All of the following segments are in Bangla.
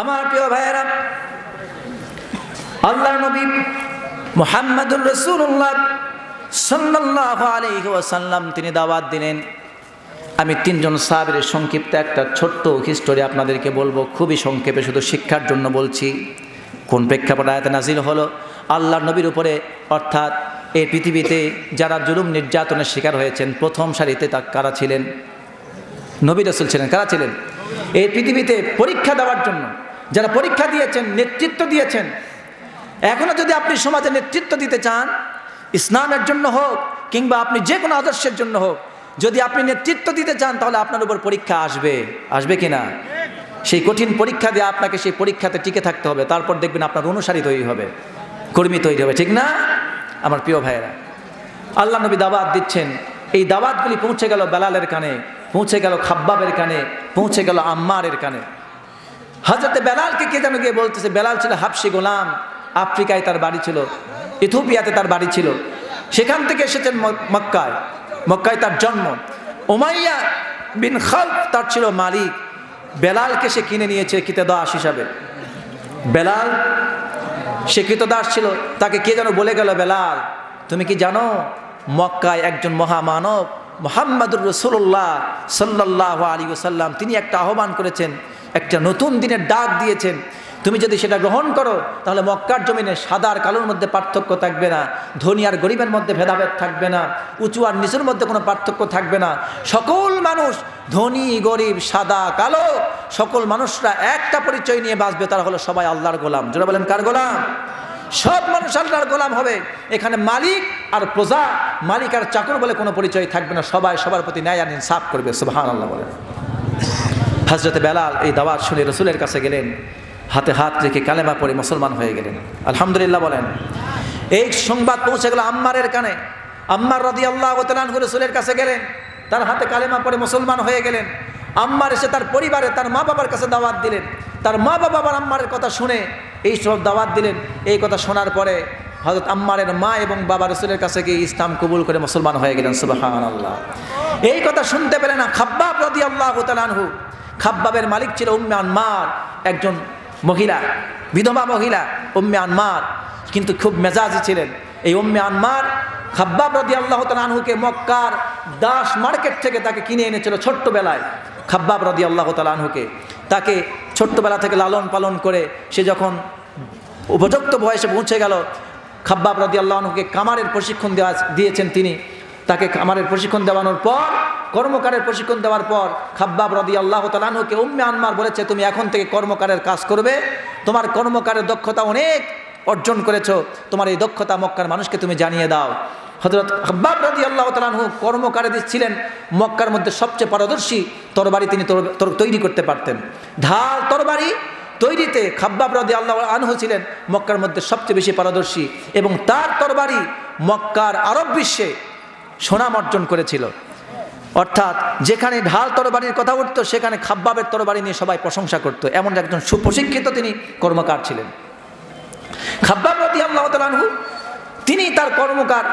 আমার প্রিয় ভাইয়েরা আল্লাহ নবী মোহাম্মদুর রসুল্লাহ সাল্লাহ আলহি ওয়াসাল্লাম তিনি দাওয়াত দিলেন। আমি তিনজন সাহাবের সংক্ষিপ্ত একটা ছোট্ট হিস্টোরি আপনাদেরকে বলব। খুবই সংক্ষেপে শুধু শিক্ষার জন্য বলছি। কোন প্রেক্ষাপট আয়াতে নাজিল হলো? আল্লাহ নবীর উপরে, অর্থাৎ এই পৃথিবীতে যারা জুলুম নির্যাতনের শিকার হয়েছেন, প্রথম সারিতে তা কারা ছিলেন? নবী রসুল ছিলেন, কারা ছিলেন? এই পৃথিবীতে পরীক্ষা দেওয়ার জন্য, যারা পরীক্ষা দিয়েছেন, নেতৃত্ব দিয়েছেন এখনও যদি আপনি সমাজে নেতৃত্ব দিতে চান, ইসলামের জন্য হোক কিংবা আপনি যে কোনো আদর্শের জন্য হোক, যদি আপনি নেতৃত্ব দিতে চান, তাহলে আপনার উপর পরীক্ষা আসবে। আসবে কি না? সেই কঠিন পরীক্ষা দিয়ে আপনাকে সেই পরীক্ষাতে টিকে থাকতে হবে। তারপর দেখবেন আপনার অনুসারী তৈরি হবে, কর্মী তৈরি হবে, ঠিক না? আমার প্রিয় ভাইয়েরা, আল্লাহ নবী দাওয়াত দিচ্ছেন। এই দাবাতগুলি পৌঁছে গেল বেলালের কানে, পৌঁছে গেল খাব্বাবের কানে পৌঁছে গেল আম্মারের কানে। হাজরতে বেলালকে কে যেন গিয়ে বলতেছে, বেলাল ছিল হাফসি গোলাম, আফ্রিকায় তার বাড়ি ছিল ইথোপিয়াতে তার বাড়ি ছিল। সেখান থেকে এসেছেন মক্কায়। মক্কায় তার জন্ম। ওমাইয়া বিন খালফ তার ছিল মালিক। বেলালকে সে কিনে নিয়েছে কিতেদাস হিসাবে। বেলাল, সে কৃতদাস ছিল। তাকে কে যেন বলে গেল, বেলাল, তুমি কি জানো, মক্কায় একজন মহামানব মোহাম্মদুর রসুল্লাহ সাল্লাহ আলী ওসাল্লাম তিনি একটা আহ্বান করেছেন, একটা নতুন দিনের ডাক দিয়েছেন। তুমি যদি সেটা গ্রহণ করো, তাহলে মক্কার জমিনে সাদা আর কালোর মধ্যে পার্থক্য থাকবে না, ধনী আর গরিবের মধ্যে ভেদাভেদ থাকবে না, উঁচু আর নিচুর মধ্যে কোনো পার্থক্য থাকবে না। সকল মানুষ, ধনী, গরিব, সাদা, কালো, সকল মানুষরা একটা পরিচয় নিয়ে বাঁচবে, তারা হলো সবাই আল্লাহর গোলাম। যারা বলেন, কার গোলাম? সব মানুষ আল্লাহর গোলাম হবে। এখানে মালিক আর প্রজা, মালিক আর চাকর বলে কোনো পরিচয় থাকবে না। সবাই সবার প্রতি ন্যায় আর সাফ করবে সুবাহান আল্লাহ বলেন। হজরত বেলাল এই দাওয়াত শুনে রসুলের কাছে গেলেন, হাতে হাত রেখে কালেমা পড়ে মুসলমান হয়ে গেলেন। আলহামদুলিল্লাহ বলেন, এই সংবাদ পৌঁছে গেল আম্মারের কানে। আম্মার রদি আল্লাহ রসুলের কাছে গেলেন, তার হাতে কালেমা পড়ে মুসলমান হয়ে গেলেন। আম্মার এসে তার পরিবারে তার মা বাবার কাছে দাওয়াত দিলেন। তার মা বাবা আম্মারের কথা শুনে এই সব দাওয়াত দিলেন। এই কথা শোনার পরে হজরত আম্মারের মা এবং বাবা রসুলের কাছে গিয়ে ইসলাম কবুল করে মুসলমান হয়ে গেলেন সুবাহান আল্লাহ এই কথা শুনতে পেলেন না খাব্বাব রদি আল্লাহ তালানহু খাব্বাবের মালিক ছিল উম্মে আনমার, একজন মহিলা, বিধবা মহিলা, উম্মে আনমার, কিন্তু খুব মেজাজি ছিলেন। এই উম্মে আনমার খাব্বাব রদি আল্লাহ তালানহুকে মক্কার দাস মার্কেট থেকে তাকে কিনে এনেছিল ছোট্টবেলায়। খাব্বাব রদি আল্লাহ তালানহুকে তাকে ছোট্টবেলা থেকে লালন পালন করে সে যখন উপযুক্ত বয়সে পৌঁছে গেল খাব্বাব রদি আল্লাহকে কামারের প্রশিক্ষণ দেওয়া দিয়েছেন তিনি। তাকে কামারের প্রশিক্ষণ দেওয়ানোর পর, কর্মকারের প্রশিক্ষণ দেওয়ার পর খাব্বাব রদি আল্লাহ তালাহুকে উম্মে আনমার বলেছে, তুমি এখন থেকে কর্মকারের কাজ করবে। তোমার কর্মকারের দক্ষতা অনেক অর্জন করেছ। তোমার এই দক্ষতা মক্কার মানুষকে তুমি জানিয়ে দাও। হজরত হাব্বাব রাজি আল্লাহ তালাহু কর্মকারে ছিলেন। মক্কার মধ্যে সবচেয়ে পারদর্শী তরবারি তিনি তৈরি করতে পারতেন। ঢাল তরবারি তৈরিতে খাব্বাব রাজি আল্লাহ আনহু ছিলেন মক্কার মধ্যে সবচেয়ে বেশি পারদর্শী এবং তার তরবারি মক্কার আরব বিশ্বে সোনাম অর্জন করেছিল। অর্থাৎ যেখানে ঢাল তরবারির কথা উঠতো, সেখানে খাব্বাবের তরবারি নিয়ে সবাই প্রশংসা করতো। এমন একজন সুপ্রশিক্ষিত তিনি কর্মকার ছিলেন। খাব্বাব রাদি আল্লাহ আনহু, তিনি তার কর্মকার,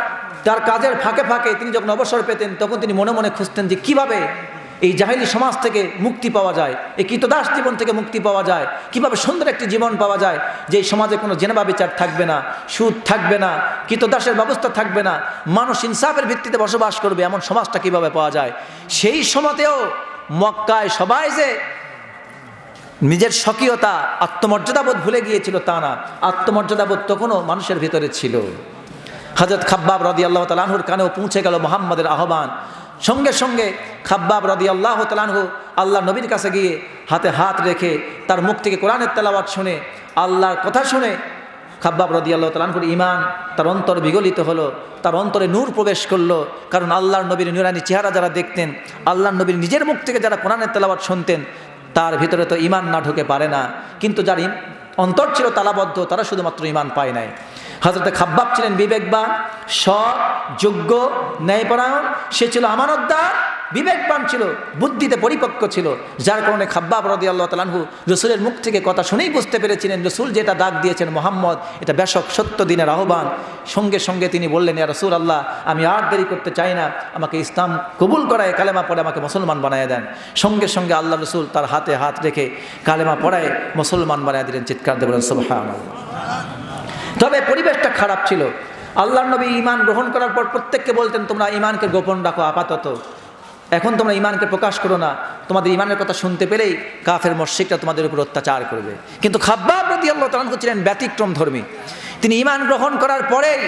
তার কাজের ফাঁকে ফাঁকে তিনি যখন অবসর পেতেন, তখন তিনি মনে মনে খুঁজতেন যে কীভাবে এই জাহিলি সমাজ থেকে মুক্তি পাওয়া যায়, এই কীতদাস জীবন থেকে মুক্তি পাওয়া যায়, কীভাবে সুন্দর একটি জীবন পাওয়া যায়, যে সমাজে কোনো জেনেবা বিচার থাকবে না, সুদ থাকবে না কীতদাসের ব্যবস্থা থাকবে না, মানুষ ইনসাফের ভিত্তিতে বসবাস করবে, এমন সমাজটা কীভাবে পাওয়া যায়? সেই সময়তেও মক্কায় সবাই যে নিজের স্বকীয়তা, আত্মমর্যাদাবোধ ভুলে গিয়েছিল তা না, আত্মমর্যাদাবোধ তখনও মানুষের ভিতরে ছিল। হজরত খাব্বাব রদি আল্লাহ তালাহুর কানেও পৌঁছে গেল মোহাম্মদের আহ্বান সঙ্গে সঙ্গে খাব্বাব রদি আল্লাহ তালাহু আল্লাহ নবীর কাছে গিয়ে হাতে হাত রেখে তার মুখ থেকে কোরআনের তেলাওয়াত শুনে, আল্লাহর কথা শুনে খাব্বাব রদি আল্লাহ তালাহুর ইমান তার অন্তর বিগলিত হলো, তার অন্তরে নূর প্রবেশ করল। কারণ আল্লাহর নবীর নুরানি চেহারা যারা দেখতেন, আল্লাহর নবীর নিজের মুখ থেকে যারা কোরআনের তেলাওয়াত শুনতেন, তার ভিতরে তো ইমান না ঢুকে পারে না। কিন্তু যার অন্তর ছিল তালাবদ্ধ, তারা শুধুমাত্র ইমান পায় নাই। হজরতে খাব্বাব ছিলেন বিবেকবান, সৎ, যোগ্য, ন্যায়পরায়ণ। সে ছিল আমানতদার, বিবেকবান ছিল, বুদ্ধিতে পরিপক্ক ছিল। যার কারণে খাব্বাব রদি আল্লাহ তালাহু রসুলের মুখ থেকে কথা শুনেই বুঝতে পেরেছিলেন, রসুল যেটা ডাক দিয়েছেন মোহাম্মদ, এটা ব্যাসক সত্য দিনের আহ্বান। সঙ্গে সঙ্গে তিনি বললেন, ইয়া রসুল আল্লাহ আমি আর দেরি করতে চাই না। আমাকে ইসলাম কবুল করায়, কালেমা পড়ে আমাকে মুসলমান বানায় দেন। সঙ্গে সঙ্গে আল্লাহ রসুল তার হাতে হাত রেখে কালেমা পড়ায় মুসলমান বানায় দিলেন, চিৎকার দেবেন সুবহান তবে পরিবেশটা খারাপ ছিল। আল্লাহ নবী ইমান গ্রহণ করার পর প্রত্যেককে বলতেন, তোমরা ইমানকে গোপন রাখো আপাতত। এখন তোমরা ইমানকে প্রকাশ করো না। তোমাদের ইমানের কথা শুনতে পেলেই কাফের মস্যিকটা তোমাদের উপর অত্যাচার করবে। কিন্তু খাব্বাব প্রতি আল্লাহ তালন ছিলেন ব্যতিক্রম ধর্মী। তিনি ইমান গ্রহণ করার পরেই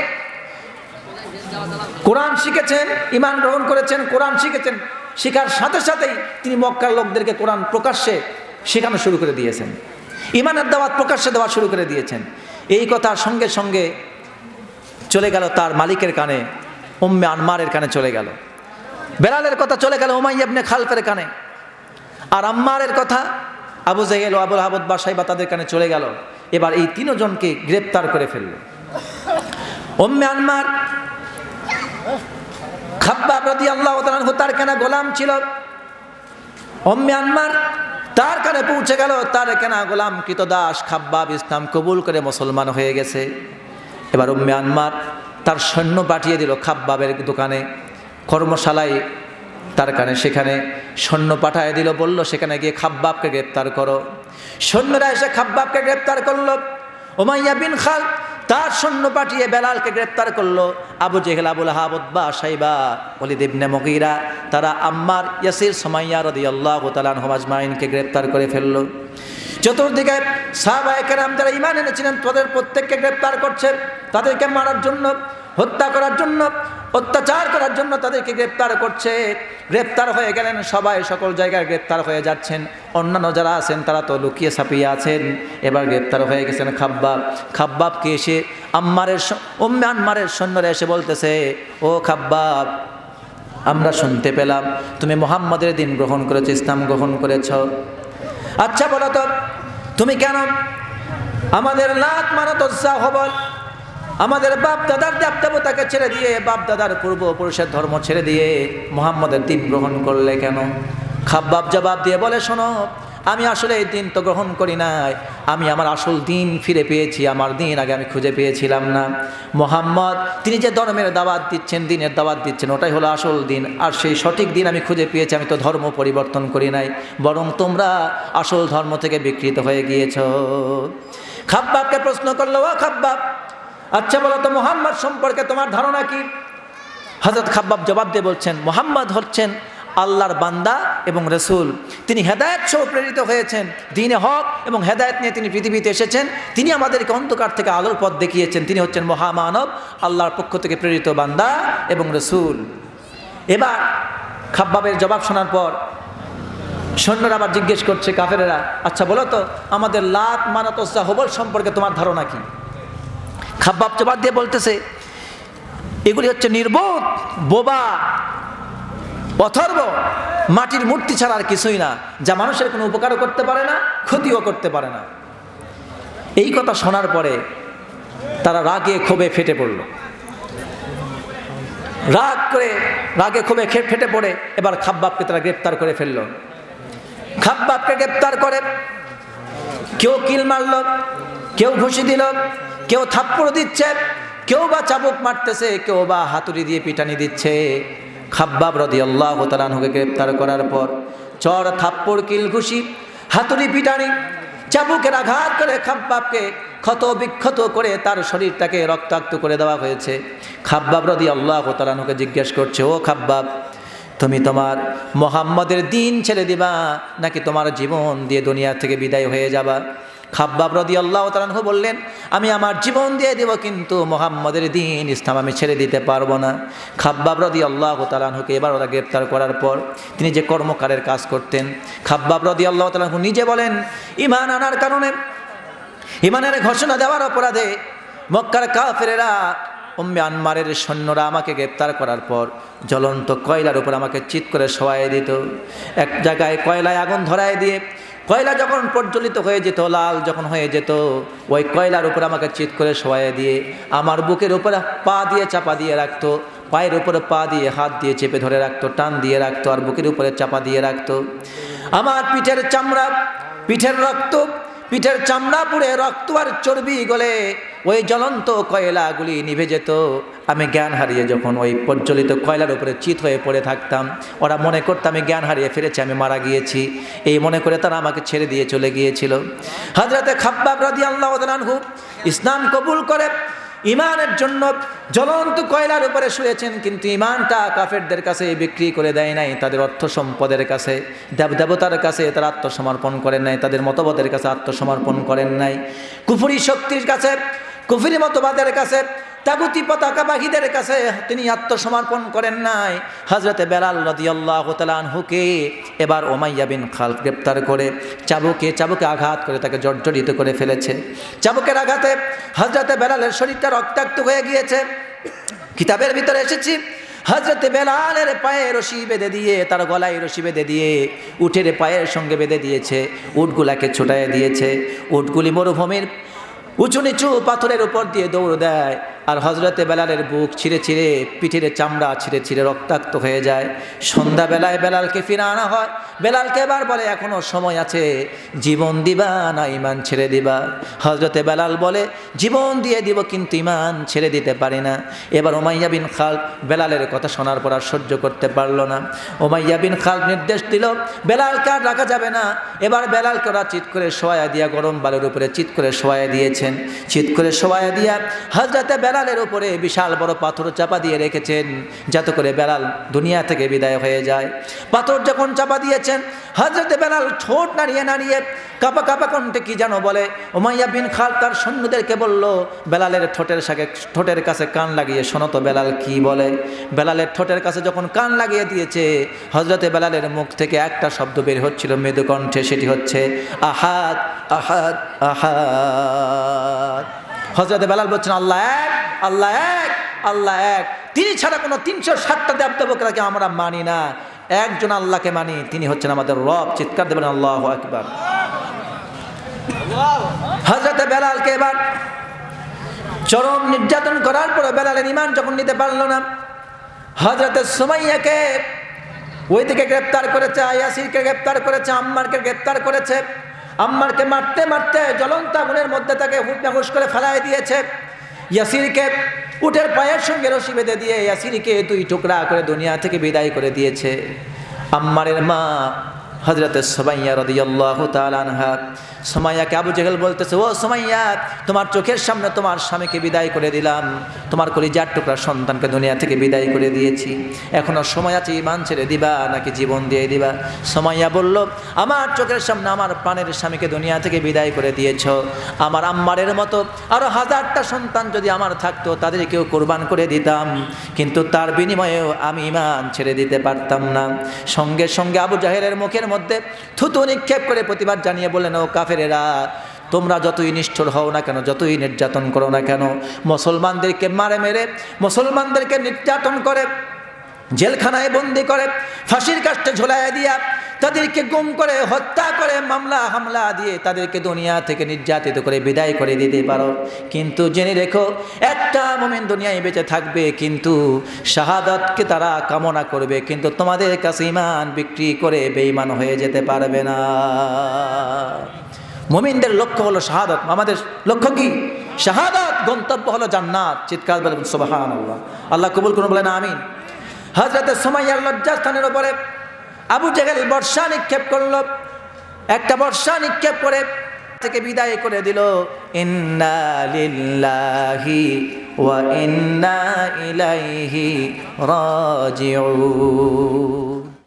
কোরআন শিখেছেন ইমান গ্রহণ করেছেন, কোরআন শিখেছেন। শেখার সাথে সাথেই তিনি মক্কার লোকদেরকে কোরআন প্রকাশ্যে শেখানো শুরু করে দিয়েছেন। ইমানের দাওয়াত প্রকাশ্যে দেওয়া শুরু করে দিয়েছেন। এই কথার সঙ্গে সঙ্গে চলে গেল তার মালিকের কানে, উম্মে আনমারের কানে চলে গেল। বেলালের কথা চলে গেল উমাইয়াবনে খালফের কানে। আর আম্মারের কথা আবু জাহেল আবুল আহমদ বাসাই বা তাদের কানে চলে গেল। এবার এই তিনজনকে গ্রেপ্তার করে ফেলল। উম্মে আনমার খাব্বা প্রতি আল্লাহ তার কেনা গোলাম ছিল। উম্মে আনমার তার কানে পৌঁছে গেল, তার কেনা গোলাম কৃতদাস খাব্বাব ইসলাম কবুল করে মুসলমান হয়ে গেছে। এবার উম্মে আনমার তার সৈন্য পাঠিয়ে দিল খাব্বাবের দোকানে। কর্মশালায় তার কানে সেখানে সৈন্য পাঠিয়ে দিল, বলল, সেখানে গিয়ে খাব্বাবকে গ্রেপ্তার করো। সৈন্যরা এসে খাব্বাবকে গ্রেপ্তার করল। ওমাইয়া বিন খাল তার সৈন্য পাঠিয়ে বেলালকে গ্রেপ্তার করল। আবু জেহেল, আবুল হাবুদ্বা সাইবা অলি দেবনে মগিরা, তারা আম্মার ইয়াসির সোমাইয়া রদি আল্লাহ তালান হমাজমাইনকে গ্রেপ্তার করে ফেলল। চতুর্দিকে সাহবায়কেরাম যারা ইমান এনেছিলেন, তাদের প্রত্যেককে গ্রেপ্তার করছে। তাদেরকে মারার জন্য হত্যা করার জন্য, অত্যাচার করার জন্য তাদেরকে গ্রেপ্তার করছে। গ্রেপ্তার হয়ে গেলেন সবাই, সকল জায়গায় গ্রেপ্তার হয়ে যাচ্ছেন। অন্যান্য যারা আছেন, তারা তো লুকিয়ে ছাপিয়ে আছেন। এবার গ্রেপ্তার হয়ে গেছেন খাব্বাব। খাব্বাবকে এসে আম্মারের উম্মে আম্মারের সৈন্যরা এসে বলতেছে, ও খাব্বাব, আমরা শুনতে পেলাম, তুমি মোহাম্মদের দিন গ্রহণ করেছ, ইসলাম গ্রহণ করেছ। আচ্ছা বলো তো, তুমি কেন আমাদের লাত মানত হবল আমাদের বাপ দাদার দেবতাকে ছেড়ে দিয়ে, বাপ দাদার পূর্বপুরুষের ধর্ম ছেড়ে দিয়ে মোহাম্মদের দিন গ্রহণ করলে কেন? খাব্বাব জবাব দিয়ে বলে, শোনো, আমি আসলে এই দিন তো গ্রহণ করি নাই। আমি আমার আসল দিন ফিরে পেয়েছি, আমার দিন আগে আমি খুঁজে পেয়েছিলাম না। মোহাম্মদ, তিনি যে ধর্মের দাওয়াত দিচ্ছেন, দিনের দাওয়াত দিচ্ছেন, ওটাই হলো আসল দিন। আর সেই সঠিক দিন আমি খুঁজে পেয়েছি, আমি তো ধর্ম পরিবর্তন করি নাই। বরং তোমরা আসল ধর্ম থেকে বিকৃত হয়ে গিয়েছ। খাব্বাবকে প্রশ্ন করল, ও খাব্বাব আচ্ছা বলো তো, মোহাম্মদ সম্পর্কে তোমার ধারণা কি? হজরত খাব্বাব জবাব দিয়ে বলছেন, মোহাম্মদ হচ্ছেন আল্লাহর বান্দা এবং রসুল। তিনি হেদায়ত সহ প্রেরিত হয়েছেন। দিনে হক এবং হেদায়ত নিয়ে তিনি পৃথিবীতে এসেছেন। তিনি আমাদেরকে অন্ধকার থেকে আলোর পথ দেখিয়েছেন। তিনি হচ্ছেন মহামানব, আল্লাহর পক্ষ থেকে প্রেরিত বান্দা এবং রসুল। এবার খাব্বাবের জবাব শোনার পর সৈন্যরা আবার জিজ্ঞেস করছে কাফেরেরা আচ্ছা বলো তো, আমাদের লাত, মানত হবল সম্পর্কে তোমার ধারণা কি? খাব্বাব জবাব দিয়ে বলতেছে, এগুলি হচ্ছে নির্বোধ, বোবা, অথর্ব। মাটির মূর্তি ছাড়া আর কিছুই না, যা মানুষের কোনো উপকারও করতে পারে না, ক্ষতিও করতে পারে না। এই কথা শোনার পরে তারা রাগে ক্ষোভে ফেটে পড়ল। রাগ করে, রাগে ক্ষোভে ফেটে পড়ে, এবার খাব্বাবকে তারা গ্রেপ্তার করে ফেলল। খাব্বাবকে গ্রেপ্তার করে, কেউ কিল মারল, কেউ ঘুষি দিল কেউ থাপ্পড় দিচ্ছে, কেউ বা চাবুক মারতেছে, কেউ বা হাতুড়ি দিয়ে পিটানি দিচ্ছে। খাব্বাব রদি আল্লাহ তালানহুকে গ্রেপ্তার করার পর চর থাপ্পড় কিল ঘুষি হাতুড়ি পিটানি, চাবুকের আঘাত করে খাব্বাবকে ক্ষত বিক্ষত করে তার শরীরটাকে রক্তাক্ত করে দেওয়া হয়েছে। খাব্বাব রদি আল্লাহ তালানহুকে জিজ্ঞেস করছে, ও খাব্বাব, তুমি তোমার মোহাম্মদের দিন ছেড়ে দিবা, নাকি তোমার জীবন দিয়ে দুনিয়া থেকে বিদায় হয়ে যাবা? খাব্বাব রদি আল্লাহ তালানহু বললেন, আমি আমার জীবন দিয়ে দেব, কিন্তু মোহাম্মদের দিন ইসলাম আমি ছেড়ে দিতে পারব না। খাব্বাব রদি আল্লাহ তালানহুকে এবার ওরা গ্রেপ্তার করার পর তিনি যে কর্মকারের কাজ করতেন, খাব্বাব রদি আল্লাহ তালানহু নিজে বলেন ইমান আনার কারণে ইমানের ঘোষণা দেওয়ার অপরাধে মক্কার কাফেরেরা উম্মে আনমারের সৈন্যরা আমাকে গ্রেপ্তার করার পর জ্বলন্ত কয়লার উপর আমাকে চিৎ করে শোয়াই দিত। এক জায়গায় কয়লায় আগুন ধরায় দিয়ে কয়লা যখন প্রজ্বলিত হয়ে যেত, লাল যখন হয়ে যেত, ওই কয়লার উপর আমাকে চিৎ করে শোয়াই দিয়ে আমার বুকের উপরে পা দিয়ে চাপা দিয়ে রাখতো, পায়ের উপরে পা দিয়ে হাত দিয়ে চেপে ধরে রাখতো, টান দিয়ে রাখতো, আর বুকের উপরে চাপা দিয়ে রাখতো। আমার পিঠের চামড়া, পিঠের রক্ত, পিঠের চামড়া পুড়ে রক্ত আর চর্বি গলে ওই জ্বলন্ত কয়লাগুলি নিভে যেত। আমি জ্ঞান হারিয়ে যখন ওই প্রজ্বলিত কয়লার উপরে চিত হয়ে পড়ে থাকতাম, ওরা মনে করতো আমি জ্ঞান হারিয়ে ফিরেছি, আমি মারা গিয়েছি। এই মনে করে তারা আমাকে ছেড়ে দিয়ে চলে গিয়েছিল। হাজরাতে খাব্বাব রাদি আল্লাহ ইসলাম কবুল করে ইমানের জন্য জ্বলন্ত কয়লার উপরে শুয়েছেন, কিন্তু ইমানটা কাফেরদের কাছে বিক্রি করে দেয় নাই, তাদের অর্থ সম্পদের কাছে, দেব দেবতার কাছে তারা আত্মসমর্পণ করেন নাই, তাদের মতবাদের কাছে আত্মসমর্পণ করেন নাই। কুফুরি শক্তির কাছে কুফুরি মতবাদের কাছে, তাগুতি পতাকাবাহীদের কাছে তিনি আত্মসমর্পণ করেন নাই। হজরতে বেলাল রদিয়াল্লাহ তালানহুকে এবার ওমাইয়া বিন খাল গ্রেপ্তার করে চাবুকে চাবুকে আঘাত করে তাকে জর্জরিত করে ফেলেছে। চাবুকের আঘাতে হজরতে বেলালের শরীরটা রক্তাক্ত হয়ে গিয়েছে। কিতাবের ভিতরে এসেছি হজরতে বেলালের পায়ে রশি বেঁধে দিয়ে, তার গলায় রশি বেঁধে দিয়ে, উঠের পায়ের সঙ্গে বেঁধে দিয়েছে, উটগুলাকে ছোটায় দিয়েছে। উটগুলি মরুভূমির উঁচু নিচু পাথরের উপর দিয়ে দৌড় দেয়। আর হজরতে বেলালের বুক ছিঁড়ে ছিঁড়ে, পিঠের চামড়া ছিঁড়ে ছিঁড়ে রক্তাক্ত হয়ে যায়। সন্ধ্যাবেলায় বেলালকে ফিরে আনা হয়। বেলালকে এবার বলে এখনও সময় আছে, জীবন দিবা না ইমান ছেড়ে দিবা? হজরতে বেলাল বলে, জীবন দিয়ে দিব কিন্তু ইমান ছেড়ে দিতে পারি না। এবার ওমাইয়া বিন খাল বেলালের কথা শোনার পর আর সহ্য করতে পারল না। ওমাইয়া বিন খাল নির্দেশ দিল, বেলালকে আর রাখা যাবে না। এবার বেলালকে ওরা চিৎ করে শোয়া দিয়া গরম বালুর উপরে চিৎ করে শোয়া দিয়েছেন। চিৎ করে শোয়া দিয়া হজরতে বেলালের উপরে বিশাল বড় পাথর চাপা দিয়ে রেখেছেন, যাতে করে বেলাল দুনিয়া থেকে বিদায় হয়ে যায়। পাথর যখন চাপা দিয়েছেন হজরতে বেলাল ঠোঁট নাড়িয়ে নাড়িয়ে কাপা কাপা কণ্ঠে কি জানো বলে ওমাইয়া বিন খাল তার সৈন্যদেরকে বলল, বেলালের ঠোঁটের সাথে ঠোঁটের কাছে কান লাগিয়ে শোনো তো বেলাল কি বলে। বেলালের ঠোঁটের কাছে যখন কান লাগিয়ে দিয়েছে হজরতে বেলালের মুখ থেকে একটা শব্দ বের হচ্ছিল মৃদু কণ্ঠে, সেটি হচ্ছে আহাত আহাদ আহাদ। হজরতে বেলাল বলছেন, আল্লাহ এক আল্লাহ এক আল্লাহ এক। তিনি ছাড়া কোনো তিনশো ষাটটা দেব দেবদেবকরাকে আমরা মানি না। একজন আল্লাহকে মানি, তিনি হচ্ছেন আমাদের রব। চিৎকার দেবেন, আল্লাহ একবার হজরতে বেলালকে এবার চরম নির্যাতন করার পরে বেলালের ইমান যখন নিতে পারল না হজরতে সুমাইয়াকে ওই দিকে গ্রেপ্তার করেছে, আয়াসিরকে গ্রেপ্তার করেছে, আম্মারকে গ্রেপ্তার করেছে। আম্মারকে মারতে মারতে জ্বলন্ত আগুনের মধ্যে তাকে হুস করে ফেলাই দিয়েছে। ইয়াসিরকে উটের পায়ের সঙ্গে রশি বেঁধে দিয়ে ইয়াসিরকে দুই টুকরা করে দুনিয়া থেকে বিদায় করে দিয়েছে। আম্মারের মা হজরত সোমাইয়া রদিয়াল্লাহ তালানহা সোমাইয়াকে আবু জেহেল বলতেছে, ও সোমাইয়া, তোমার চোখের সামনে তোমার স্বামীকে বিদায় করে দিলাম। তোমার কলিজার টুকরা সন্তানকে দুনিয়া থেকে বিদায় করে দিয়েছি। এখনও সময় আছে ইমান ছেড়ে দিবা, নাকি জীবন দিয়ে দিবা? সোমাইয়া বলল, আমার চোখের সামনে আমার প্রাণের স্বামীকে দুনিয়া থেকে বিদায় করে দিয়েছ। আমার আম্মারের মতো আরও হাজারটা সন্তান যদি আমার থাকতো, তাদেরকেও কোরবান করে দিতাম। কিন্তু তার বিনিময়েও আমি ইমান ছেড়ে দিতে পারতাম না। সঙ্গে সঙ্গে আবু জাহেলের মুখের মধ্যে থুতু নিক্ষেপ করে প্রতিবাদ জানিয়ে বললেন, ও কাফেরেরা, তোমরা যতই নিষ্ঠুর হও না কেন, যতই নির্যাতন করো না কেন, মুসলমানদেরকে মারে মেরে, মুসলমানদেরকে নির্যাতন করে, জেলখানায় বন্দি করে, ফাঁসির কাছটা ঝোলাইয়া দিয়া তাদেরকে গুম করে, হত্যা করে, মামলা, হামলা দিয়ে তাদেরকে দুনিয়া থেকে নির্যাতিত করে বিদায় করে দিতে পারো। কিন্তু জেনে রেখো, একটা মোমেন দুনিয়ায় বেঁচে থাকবে, কিন্তু শাহাদাতকে তারা কামনা করবে, কিন্তু তোমাদের কাছে ইমান বিক্রি করে বেঈমান হয়ে যেতে পারবে না। মোমিনদের লক্ষ্য হলো শাহাদাত। আমাদের লক্ষ্য কি? শাহাদাত, গন্তব্য হলো জান্নাত। চিৎকার বলে সোবাহান আল্লাহ আল্লাহ কবুল করুন, বলেন, আমিন। হজরতের সময় লজ্জাস্থানের ওপরে আবু জেহেল বর্ষা নিক্ষেপ করল। একটা বর্ষা নিক্ষেপ করে থেকে বিদায় করে দিল। ইন্না লিল্লাহি ওয়া ইন্না ইলাইহি রাজিউন।